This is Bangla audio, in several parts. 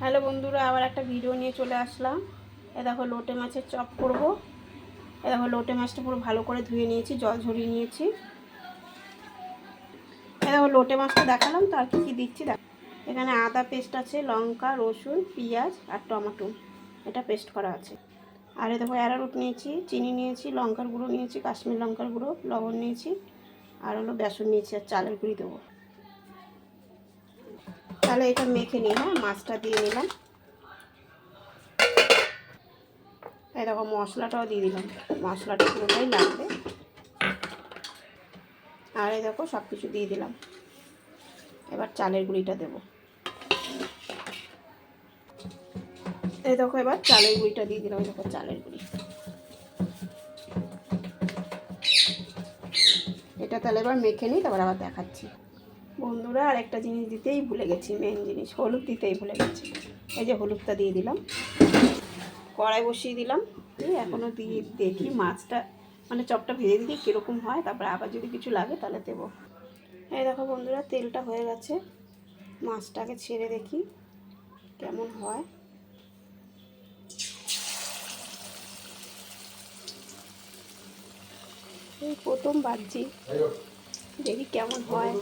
হ্যালো বন্ধুরা, আবার একটা ভিডিও নিয়ে চলে আসলাম। এ দেখো লোটে মাছের চপ করব। এ দেখো লোটে মাছটা পুরো ভালো করে ধুয়ে নিয়েছি, জল ঝরিয়ে নিয়েছি। এ দেখো লোটে মাছটা দেখালাম, তো আর কী কী দিচ্ছি দেখ। এখানে আদা পেস্ট আছে, লঙ্কা, রসুন, পেঁয়াজ আর টমেটো, এটা পেস্ট করা আছে। আর এ দেখো অ্যারারুট নিয়েছি, চিনি নিয়েছি, লঙ্কার গুঁড়ো নিয়েছি, কাশ্মীর লঙ্কার গুঁড়ো, লবণ নিয়েছি, আর হলো বেসন নিয়েছি আর চালের গুঁড়ি দেবো। তাহলে এটা মেখে নিই হ্যাঁ? মাছটা দিয়ে নিলাম। দেখো, মশলাটাও দিয়ে দিলাম। মশলাটা পুরোটাই লাগবে। আর এই দেখো সব কিছু দিয়ে দিলাম। এবার চালের গুঁড়িটা দেব। এই দেখো, এবার চালের গুঁড়িটা দিয়ে দিলাম দেখো, চালের গুঁড়ি। এটা তাহলে এবার মেখে নিই, তারপর আবার দেখাচ্ছি। বন্ধুরা আর একটা জিনিস দিতেই ভুলে গেছি মেন জিনিস, হলুদ দিতেই ভুলে গেছি। এই যে হলুদটা দিয়ে দিলাম, কড়াই বসিয়ে দিলাম, দিয়ে এখনও দিয়ে দেখি মাছটা মানে চপটা ভেজে দিই কীরকম হয়, তারপরে আবার যদি কিছু লাগে তাহলে দেবো। এই দেখো বন্ধুরা, তেলটা হয়ে গেছে, মাছটাকে ছেড়ে দেখি কেমন হয়। প্রথম বাজছি দেখি কেমন হয়।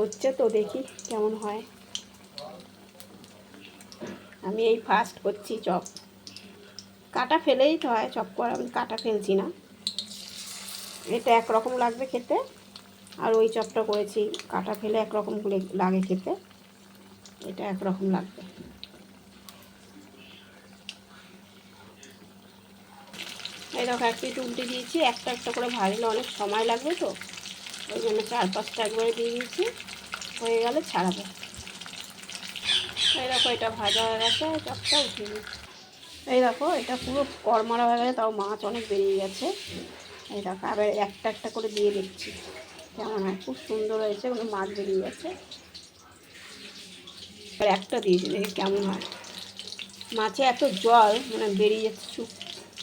হচ্ছে তো দেখি কেমন হয়। আমি এই ফার্স্ট করছি চপ। কাটা ফেলেই তো হয়, চপ করা আমি কাটা ফেলছি না। এটা একরকম লাগবে খেতে। আর ওই চপটা করেছি, কাটা ফেলে একরকম লাগে খেতে। এটা একরকম লাগবে। দেখো এক পিঠ উল্টে দিয়েছি, একটা একটা করে ভাজলে অনেক সময় লাগবে তো। ওই জন্য চার পাঁচটা একবারে দিয়ে দিয়েছি, হয়ে গেলে ছাড়াবো। দেখো, এটা ভাজা হয়ে গেছে, চপটা উঠিয়ে দিচ্ছি এই দেখো, এটা পুরো কড়মারা হয়ে গেছে, তাও মাছ অনেক বেরিয়ে গেছে। এই দেখো, আবার একটা একটা করে দিয়ে দিচ্ছি। কেমন হয়? খুব সুন্দর হয়েছে ওগুলো মাছ বেরিয়ে গেছে। আর একটা দিয়েছি দেখি কেমন হয়। মাছে এত জল মানে বেরিয়ে যাচ্ছে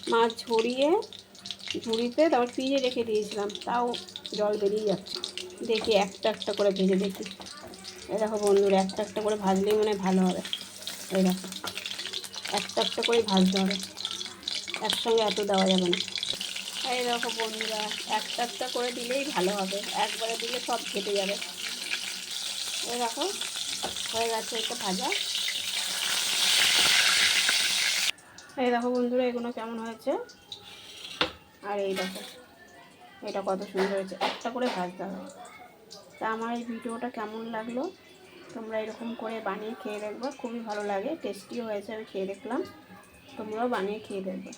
মাছ ঝরিয়ে ঝুড়িতে তারপর ফ্রিজে রেখে দিয়েছিলাম। তাও জল বেরিয়ে যাচ্ছে। দেখি একটা একটা করে ভেজে দেখি। দেখো বন্ধুরা, একটা একটা করে ভাজলেই মনে হয় ভালো হবে। এই দেখো, একটা একটা করে ভাজতে হবে। একসঙ্গে এত দেওয়া যাবে না। এই দেখো বন্ধুরা, একটা একটা করে দিলেই ভালো হবে। একবারে দিলে সব কেটে যাবে। এই দেখো, হয়ে গেছে একটা ভাজা। এই দেখো বন্ধুরা, এগুলো কেমন হয়েছে? আর এই দেখো, এটা কত সুন্দর হয়েছে। একটা করে ভাজতে হবে তা আমার এই ভিডিওটা কেমন লাগল? তোমরা এরকম করে বানিয়ে খেয়ে দেখবে, খুবই ভালো লাগে। টেস্টিও হয়েছে, আমি খেয়ে দেখলাম। তোমরাও বানিয়ে খেয়ে দেখবে।